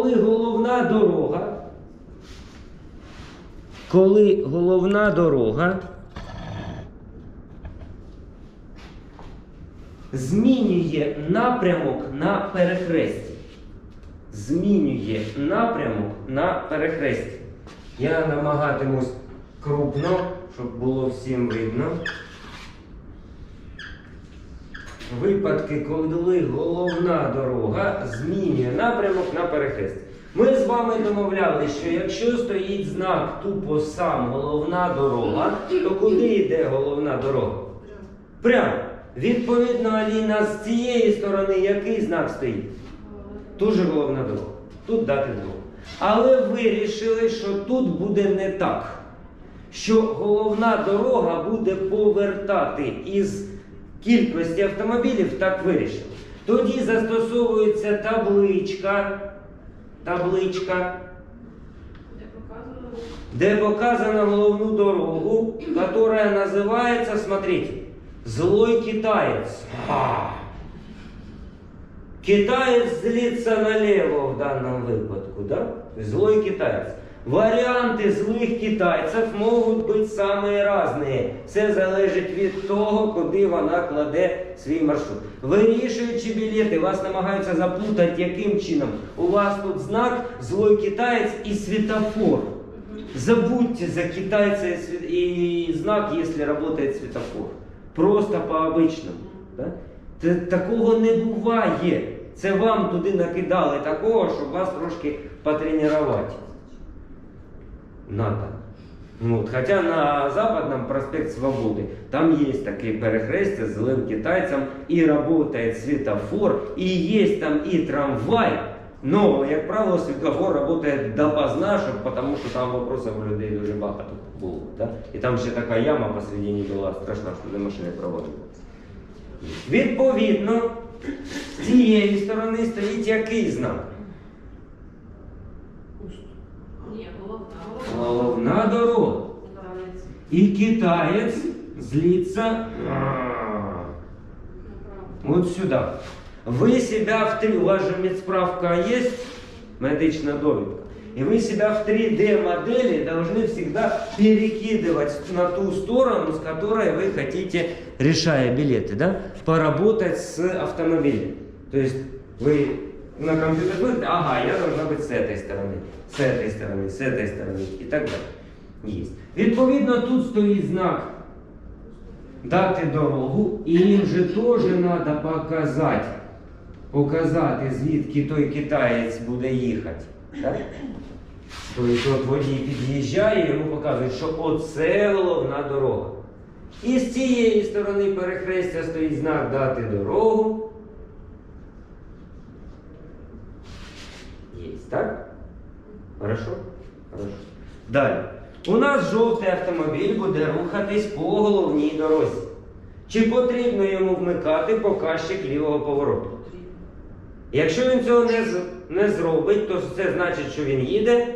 коли головна дорога, коли головна дорога змінює напрямок на перехресті. Змінює напрямок на перехресті. Я намагатимусь крупно, щоб було всім видно. Випадки, коли головна дорога змінює напрямок на перехресті. Ми з вами домовлялися, що якщо стоїть знак тупо сам головна дорога, то куди йде головна дорога? Прямо. Відповідно, Аліна, з цієї сторони який знак стоїть? Тут же головна дорога. Тут дати дорогу. Але вирішили, що тут буде не так. Що головна дорога буде повертати із кількості автомобілів, так вирішили. Тоді застосовується табличка, табличка, Де показано? головну дорогу, которая называется, смотрите, злой китаец. А. Китаец злится налево в данном выпадку, да? Злой китаец. Варіанти злих китайців можуть бути самі різні. Все залежить від того, куди вона кладе свій маршрут. Вирішуючи білети, вас намагаються заплутати, яким чином. У вас тут знак злой китаєць і світофор. Забудьте за све- и знак, если работает светофор. Просто по-обичному. Такого не буває. Це вам туди накидали такого, щоб вас трошки потренувати. Надо. Ну, от, хоча на Западном проспект Свободи там є таке перехрестя з злим китайцем, і працює світофор, і є там і трамвай. Но, як правило, світлофор працює допоздна, щоб, тому що там вопросів у людей дуже багато було. Да? І там ще така яма посередині була страшна, що де машини проводили. Відповідно, з цієї сторони стоїть який знак? Головна дорога. Китаєць. И китаец злится вот сюда. Вы себя в три, у вас же медсправка есть, медичная довідка. И вы себя в 3D модели должны всегда перекидывать на ту сторону, с которой вы хотите, решая билеты, да, поработать с автомобилем. То есть вы на компьютер смотрите, ага, я должна быть с этой стороны, с этой стороны, с этой стороны и так далі. Есть. Відповідно, тут стоїть знак дати дорогу, і їм же теж треба показати, показати, звідки той китаєць буде їхати. Так? Тобто от водій під'їжджає, йому показують, що оце головна дорога. І з цієї сторони перехрестя стоїть знак дати дорогу. Так? Хорошо? Хорошо. Далі. У нас жовтий автомобіль буде рухатись по головній дорозі. Чи потрібно йому вмикати показчик лівого повороту? Якщо він цього не, з- не зробить, то це значить, що він їде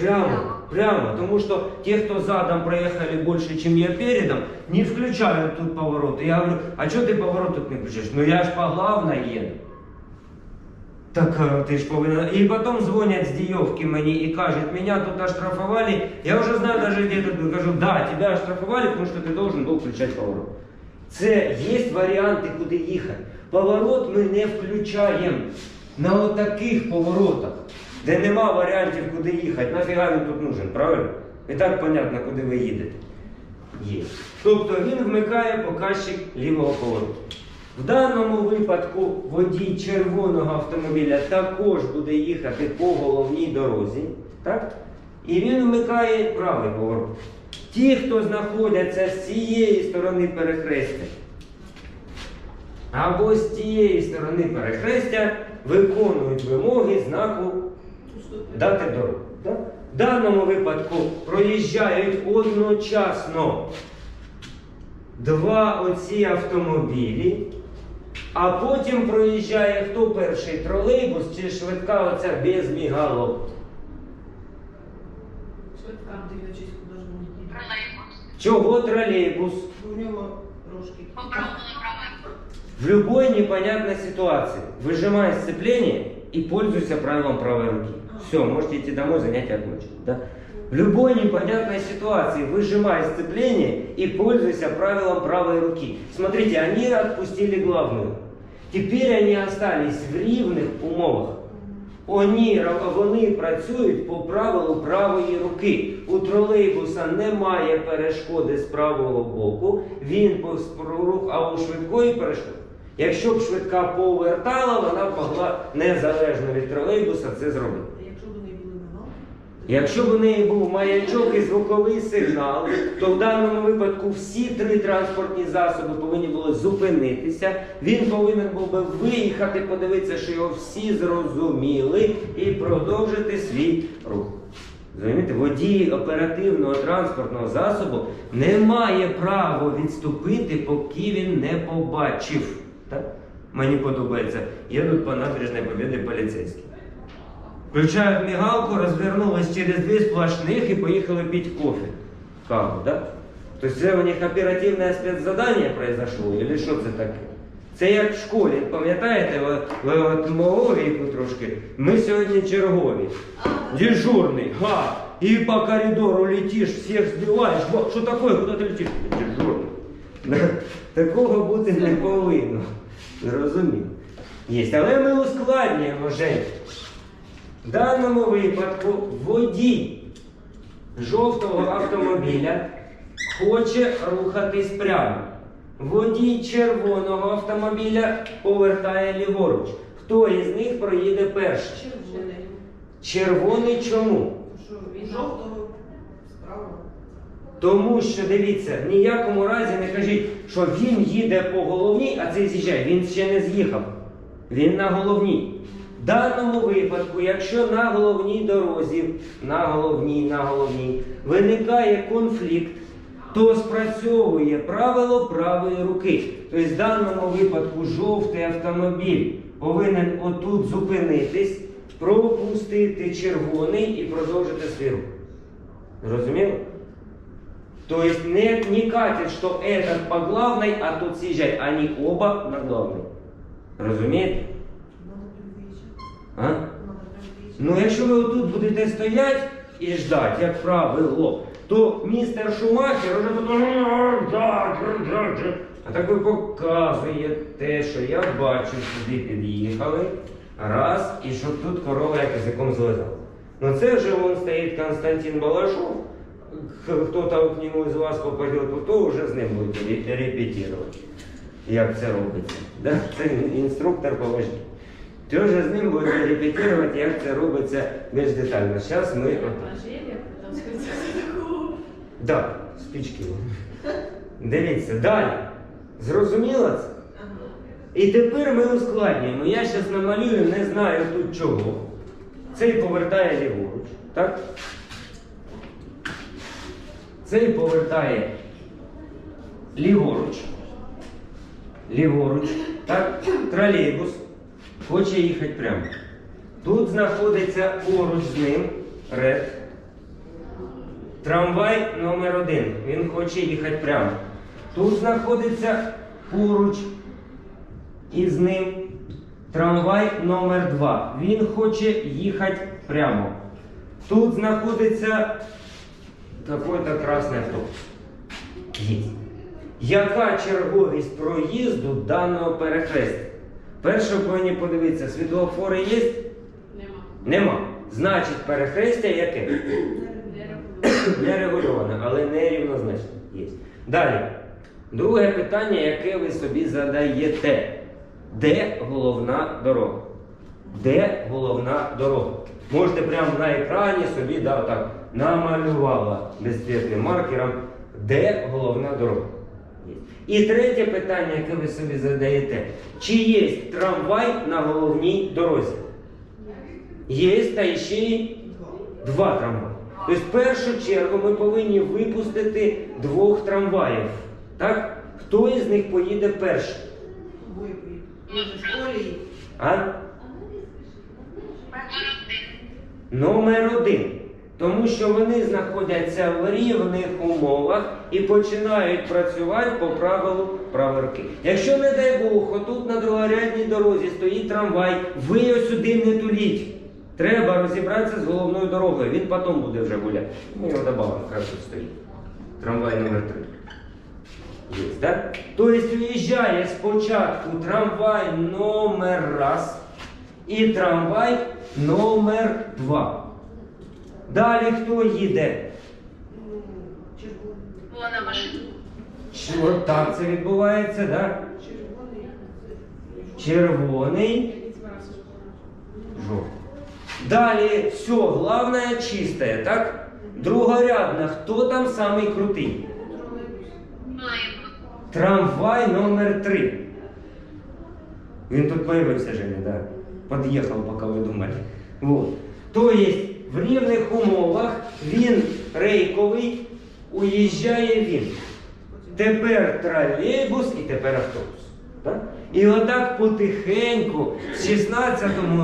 прямо. Прямо. Тому що ті, хто задом проїхали більше, ніж я передом, не включають тут повороти. Я говорю, а чого ти поворот тут не включиш? Ну я ж по главной їду. Так е, ти ж повинен. І потім дзвонять з Дійовки мені і кажуть, мене тут оштрафували. Я вже знаю даже де тут. Кажу, да, тебе оштрафували, тому що ти должен був включати поворот. Це є варіанти, куди їхати. Поворот ми не включаємо на отаких поворотах, де нема варіантів, куди їхати. Нафіга він тут нужен, правильно? І так понятно, куди ви їдете. Є. Тобто він вмикає показчик лівого повороту. В даному випадку водій червоного автомобіля також буде їхати по головній дорозі. Так? І він вмикає правий поворот. Ті, хто знаходяться з цієї сторони перехрестя, або з тієї сторони перехрестя, виконують вимоги знаку дати дорогу. Так? В даному випадку проїжджають одночасно два оці автомобілі, а потім проїжджає хто перший тролейбус чи швидка оця без мігалок. Швидка дивлячись, куди ж вони їдуть. Чого тролейбус? У нього трошки. В любой непонятной ситуации, выжимая сцепление, и пользуйся правилом правой руки. Все, можете идти домой, занятия окончены. Да? В любой непонятной ситуации выжимай сцепление и пользуйся правилом правой руки. Смотрите, они отпустили главную. Теперь они остались в рівних умовах. Вони, вони працюють по правилу правої руки. У тролейбуса немає перешкоди з правого боку, він рух, а у швидкої перешкоди. Якщо б швидка повертала, вона б могла незалежно від тролейбуса це зробити. А якщо б вони були на Якщо б у неї був маячок і звуковий сигнал, то в даному випадку всі три транспортні засоби повинні були зупинитися. Він повинен був би виїхати, подивитися, що його всі зрозуміли, і продовжити свій рух. Розумієте, водій оперативного транспортного засобу не має права відступити, поки він не побачив. Так? Мені подобається. Їдуть по набережній Побєди поліцейські. Включают мигалку, развернулась через две сплошных и поехали пить кофе. Каву, да? То есть це у них оперативне спецзадання произошло, или що це таке? Це як в школі, пам'ятаєте, ви, от мого віку трошки, ми сьогодні чергові. Дежурний, га, і по коридору летиш, всіх збиваєш, що таке, куди ти летиш? Дежурний. Такого бути не повинно. Зрозумів. Є, але ми ускладнюємо, Жень. В даному випадку водій жовтого автомобіля хоче рухатись прямо. Водій червоного автомобіля повертає ліворуч. Хто із них проїде перший? червоний. Червоний чому? Він жовтого справа. Тому що дивіться, в ніякому разі не кажіть, що він їде по головній, а цей з'їжджає. Він ще не з'їхав. Він на головній. В даному випадку, якщо на головній дорозі, на головній, на головній, виникає конфлікт, то спрацьовує правило правої руки. Тобто в даному випадку жовтий автомобіль повинен отут зупинитись, пропустити червоний і продовжити свій рух. Зрозуміло? То есть не, не катит, что этот по главной, а тот съезжает. Они оба на главной. Разумієте? А? Ну, якщо ви отут будете стояти і ждати, як правило, то містер Шумахер уже тут. А так ви показуєте, що я бачу, сюди під'їхали. Раз, і щоб тут корова як язиком злизала. Ну це вже вон стоїть Константин Балашов. Хто-то к нему из вас попадет, то вже з ним будете ре- репетирувати, як це робиться. Да? Це інструктор по вожді. Ти вже з ним будете репетирувати, як це робиться більш детально. Зараз ми. Да, спічки. Дивіться, далі. Зрозуміло це? І тепер ми ускладнюємо. Я зараз намалюю, не знаю тут чого. Цей повертає ліворуч, так? Цей повертає ліворуч. Ліворуч. Так? Тролейбус хоче їхати прямо. Тут знаходиться поруч з ним ред. Трамвай номер один. Він хоче їхати прямо. Тут знаходиться поруч із ним трамвай номер 2 Він хоче їхати прямо. Тут знаходиться какой-то красний автобус. Є. Яка черговість проїзду даного перехрестя? Перше ви повинні подивитися, світлофори є? Нема. Нема. Значить, перехрестя яке? Не. Не регульоване, але не рівнозначне. Є. Далі. Друге питання, яке ви собі задаєте. Де головна дорога? Де головна дорога? Можете прямо на екрані собі да, так, намалювала безцвітним маркером, де головна дорога. І третє питання, яке ви собі задаєте. Чи є трамвай на головній дорозі? Є, та ще й Два. Трамваї. Тобто, в першу чергу ми повинні випустити двох трамваїв. Так? Хто із них поїде перший? А? Номер один. Тому що вони знаходяться в рівних умовах і починають працювати по правилу праворуки. Якщо, не дай Бог, отут на другорядній дорозі стоїть трамвай, ви його сюди не туліть. Треба розібратися з головною дорогою. Він потім буде вже гуляти. Ми його хай тут стоїть. Трамвай номер 3. Є, так? Тобто уїжджає спочатку трамвай номер раз і трамвай номер два. Далі хто їде? Вона машина. Що так це відбувається, так? Червоний. Червоний, жовтий. Далі все, головне чисте, так? Другорядна, хто там самий крутий? Трамвай номер 3. Він тут появився, Женя, да. Подъехал, пока ви думали. Вот. То есть в рівних умовах він рейковий, уїжджає він. Тепер тролейбус і тепер автобус. Так? І отак потихеньку в 16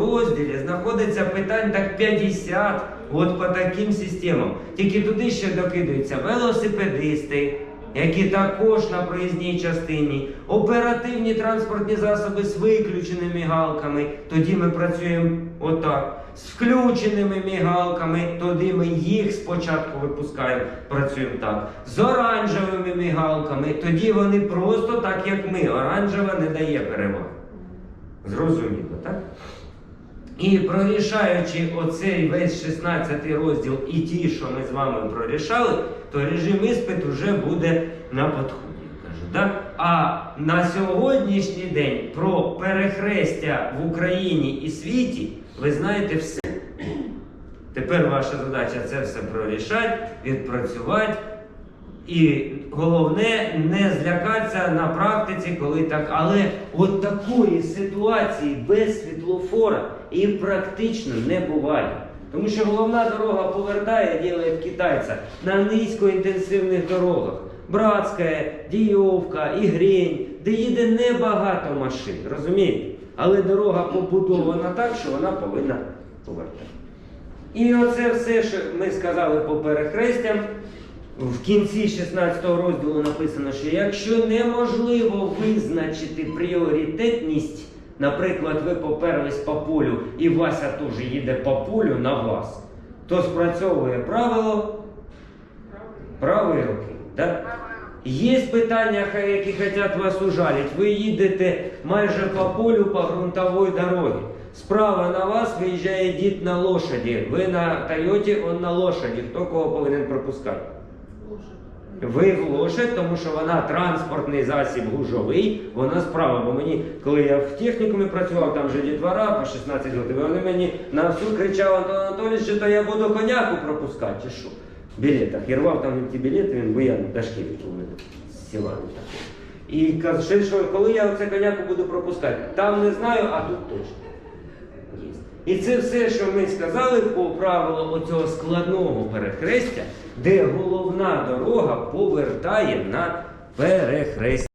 розділі знаходиться питань так 50 от по таким системам. Тільки туди ще докидаються велосипедисти, які також на проїзній частині, оперативні транспортні засоби з виключеними мігалками, тоді ми працюємо отак. З включеними мігалками, тоді ми їх спочатку випускаємо, працюємо так. З оранжевими мігалками, тоді вони просто так, як ми. Оранжева не дає переваги. Зрозуміло, так? І прорішаючи оцей весь 16 розділ і ті, що ми з вами прорішали, то режим іспит вже буде на підході. Кажу, так? А на сьогоднішній день про перехрестя в Україні і світі ви знаєте все. Тепер ваша задача це все прорішати, відпрацювати. І головне не злякатися на практиці, коли так. Але от такої ситуації без світлофора і практично не буває. Тому що головна дорога повертає, ділить китайця на низькоінтенсивних дорогах. Братська, Дійовка, Ігрень, де їде небагато машин, розумієте? Але дорога побудована так, що вона повинна повертати. І оце все, що ми сказали по перехрестям. В кінці 16 розділу написано, що якщо неможливо визначити пріоритетність, наприклад, ви поперлись по полю і Вася теж їде по полю на вас, то спрацьовує правило правої руки. Да? Є питання, які хочуть вас ужалити. Ви їдете майже по полю по ґрунтовій дорогі. Справа на вас виїжджає дід на лошаді. Ви на Тойоті, он на лошаді. Хто кого повинен пропускати? Лошадь. Ви в тому що вона транспортний засіб гужовий, вона справа. Бо мені, коли я в технікумі працював, там же дітвора по 16 років, вони мені на всю кричав Антон Анатолійович, що то я буду коняку пропускати, чи що? Білетах. Я рвав там ті білети, він Дашкевич у мене з села. І каже, що коли я оце коняку буду пропускати, там не знаю, а тут точно. І це все, що ми сказали по правилу оцього складного перехрестя, де головна дорога повертає на перехрестя.